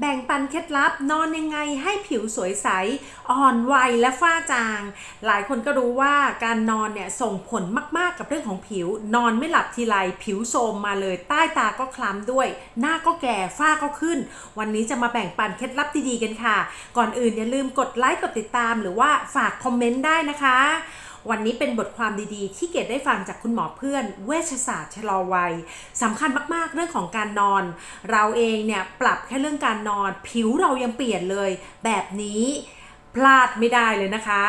แบ่งปันเคล็ดลับนอนยังไงให้ผิวสวยใส อ่อนวัยและฝ้าจาง หลายคนก็รู้ว่าการนอนเนี่ยส่งผลมากๆกับเรื่องของผิว นอนไม่หลับทีไรผิวโทรมมาเลย ใต้ตาก็คล้ำด้วย หน้าก็แก่ฝ้าก็ขึ้น วันนี้จะมาแบ่งปันเคล็ดลับดีๆกันค่ะ ก่อนอื่นอย่าลืมกดไลค์กดติดตาม หรือว่าฝากคอมเมนต์ได้นะคะ วันนี้เป็นบทความดีๆ ที่เกดได้ฟังจากคุณหมอเพื่อน เวชศาสตร์ชะลอวัยสำคัญมากๆเรื่องของการนอน เราเองเนี่ยปรับแค่เรื่องการนอน ผิวเรายังเปลี่ยนเลย แบบนี้พลาดไม่ได้เลยนะคะ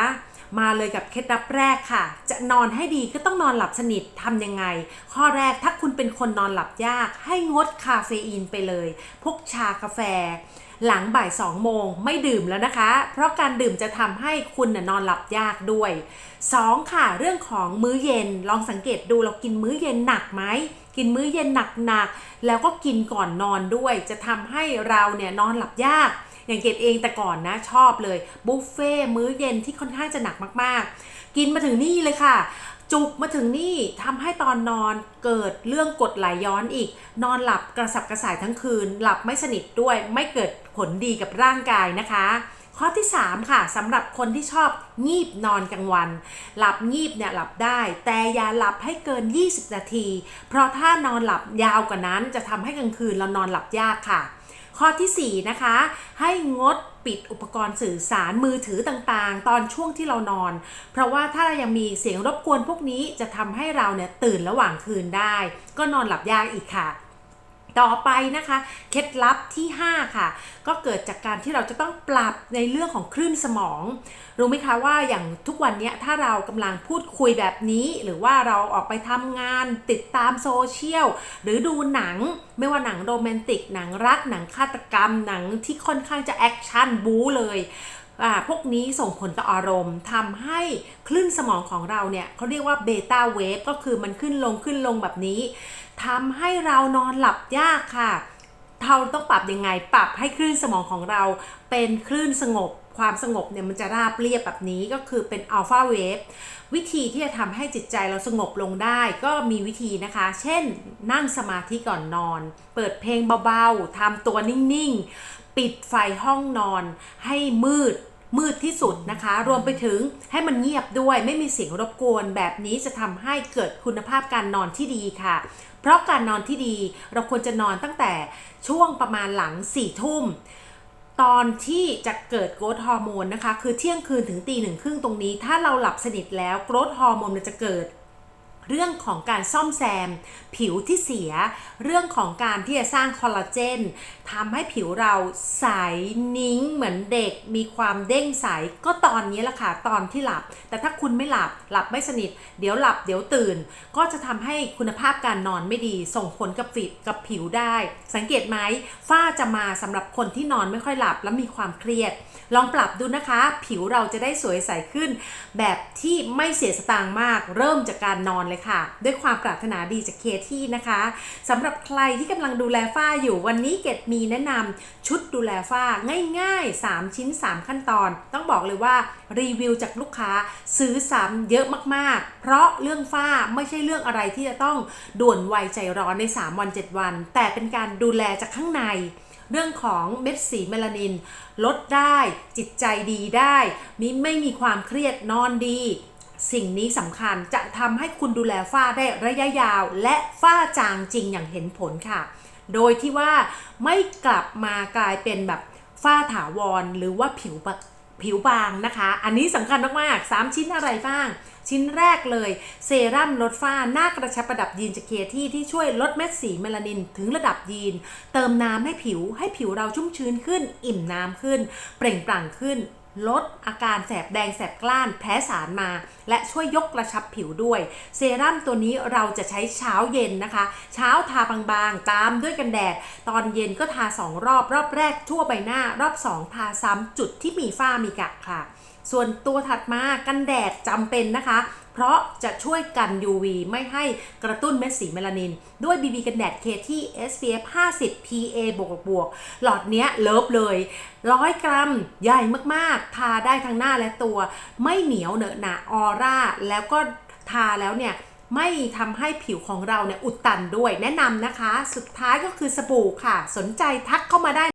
มาเลยกับเคล็ดลับแรกค่ะ จะนอนให้ดีก็ต้องนอนหลับสนิททำยังไง ข้อแรกถ้าคุณเป็นคนนอนหลับยาก ให้งดคาเฟอีนไปเลย พวกชากาแฟ หลังบ่าย2โมงไม่ดื่มแล้วนะคะ เพราะการดื่มจะทำให้คุณนอนหลับยากด้วย 2. ค่ะ เรื่องของมื้อเย็นลองสังเกตดูเรากินมื้อเย็นหนักไหมกินมื้อเย็นหนักๆแล้วก็กินก่อนนอนด้วย จะทำให้เราเนี่ยนอนหลับยากอย่างเกดเองแต่ก่อนนะชอบเลยบุฟเฟ่ต์มื้อเย็นที่ค่อนข้างจะหนักมากๆ กินมาถึงนี่เลยค่ะ จุกมาถึงนี่ทำให้ตอนนอนเกิดเรื่องกดไหลย้อนอีก นอนหลับกระสับกระส่ายทั้งคืน หลับไม่สนิทด้วยไม่เกิดผลดีกับร่างกายนะคะ ข้อที่ 3 ค่ะสำหรับคนที่ชอบงีบนอนกลางวัน หลับงีบเนี่ยหลับได้ แต่อย่าหลับให้เกิน 20 นาที เพราะถ้านอนหลับยาวกว่านั้นจะทำให้กลางคืนเรานอนหลับยากค่ะ ข้อทีสี่ 4 นะคะ ให้งดปิดอุปกรณ์สื่อสารมือถือต่างๆ ตอนช่วงที่เรานอน เพราะว่าถ้าเรายังมีเสียงรบกวนพวกนี้จะทำให้เราเนี่ยตื่นระหว่างคืนได้ ก็นอนหลับยากอีกค่ะ ต่อไปนะคะเคล็ดลับที่ 5 ค่ะ ก็เกิดจากการที่เราจะต้องปรับในเรื่องของคลื่นสมอง รู้ไหมคะว่าอย่างทุกวันนี้ถ้าเรากำลังพูดคุยแบบนี้ หรือว่าเราออกไปทำงานติดตามโซเชียล หรือดูหนังไม่ว่าหนังโรแมนติก หนังรักหนังฆาตกรรมหนังที่ค่อนข้างจะแอคชั่นบู๊เลย พวกนี้ส่งผลต่ออารมณ์ทำให้คลื่นสมองของเราเนี่ยเขาเรียกว่าเบต้าเวฟก็คือมันขึ้นลงขึ้นลงแบบนี้ทำให้เรานอนหลับยากค่ะเราต้องปรับยังไงปรับให้คลื่นสมองของเราเป็นคลื่นสงบ ความสงบเนี่ยมันจะราบเรียบแบบนี้ก็คือเป็นอัลฟาเวฟวิธีที่จะทำให้จิตใจเราสงบลงได้ก็มีวิธีนะคะ เช่นนั่งสมาธิก่อนนอน เปิดเพลงเบาๆทำตัวนิ่งๆ ปิดไฟห้องนอนให้มืดมืดที่สุดนะคะ รวมไปถึงให้มันเงียบด้วยไม่มีเสียงรบกวนแบบนี้จะทำให้เกิดคุณภาพการนอนที่ดีค่ะ เพราะการนอนที่ดีเราควรจะนอนตั้งแต่ช่วงประมาณหลัง4ี่ทุ่มตอนที่จะเกิดโกรทฮอร์โมนนะคะ คือเที่ยงคืนถึงตีหนึ่งครึ่งตรงนี้ ถ้าเราหลับสนิทแล้วโกรทฮอร์โมนมันจะเกิด เรื่องของการซ่อมแซม ผิวที่เสีย เรื่องของการที่จะสร้างคอลลาเจนทำให้ผิวเราใสนิ้งเหมือนเด็ก มีความเด้งใส ก็ตอนนี้แหละค่ะ ตอนที่หลับ แต่ถ้าคุณไม่หลับ หลับไม่สนิท เดี๋ยวหลับเดี๋ยวตื่น ก็จะทำให้คุณภาพการนอนไม่ดี ส่งผลกับฟิกับผิวได้ สังเกตไหมฝ้าจะมาสำหรับคนที่นอนไม่ค่อยหลับและมีความเครียด ลองปรับดูนะคะ ผิวเราจะได้สวยใสขึ้น แบบที่ไม่เสียสตางค์มาก เริ่มจากการนอนเลยค่ะ ด้วยความปรารถนาดีจากเคที่นะคะสำหรับใครที่กำลังดูแลฝ้าอยู่วันนี้เกดมีแนะนำชุดดูแลฝ้าง่าย ๆ 3 ชิ้น 3 ขั้นตอน ต้องบอกเลยว่ารีวิวจากลูกค้าซื้อซ้ำเยอะมากๆ เพราะเรื่องฝ้าไม่ใช่เรื่องอะไรที่จะต้องด่วนไวใจร้อนใน 3 วัน 7 วัน แต่เป็นการดูแลจากข้างในเรื่องของเม็ดสีเมลานิน ลดได้จิตใจดีได้มิไม่มีความเครียดนอนดี สิ่งนี้สำคัญจะทำให้คุณดูแลฝ้าได้ระยะยาว และฝ้าจางจริงอย่างเห็นผลค่ะ โดยที่ว่าไม่กลับมากลายเป็นแบบฝ้าถาวร หรือว่าผิวผิวบางนะคะ อันนี้สำคัญมากๆ3ชิ้นอะไรบ้าง ชิ้นแรกเลยเซรั่มลดฝ้าหน้ากระชับประดับยีนจากเคที่ที่ช่วยลดเม็ดสีเมลานินถึงระดับยีน เติมน้ำให้ผิวให้ผิวเราชุ่มชื้นขึ้น อิ่มน้ำขึ้น เปล่งปลั่งขึ้น ลดอาการแสบแดงแสบกล้านแพ้สารมา และช่วยยกกระชับผิวด้วย เซรั่มตัวนี้เราจะใช้เช้าเย็นนะคะ เช้าทาบางๆ ตามด้วยกันแดด ตอนเย็นก็ทา 2 รอบ รอบแรกทั่วใบหน้า รอบ 2 ทาซ้ำจุดที่มีฝ้ามีกระค่ะ ส่วนตัวถัดมากันแดดจำเป็นนะคะ เพราะจะช่วยกัน UV ไม่ให้กระตุ้นเม็ดสีเมลานิน ด้วย BB กันแดดเคที่ SPF 50 PA บวกบวกหลอดเนี้ยเลิฟเลย100กรัมใหญ่มากๆ ทาได้ทั้งหน้าและตัว ไม่เหนียวเหนอะหนะออร่า แล้วก็ทาแล้วเนี่ยไม่ทำให้ผิวของเราเนี่ยอุดตันด้วยแนะนำนะคะ สุดท้ายก็คือสบู่ค่ะ สนใจทักเข้ามาได้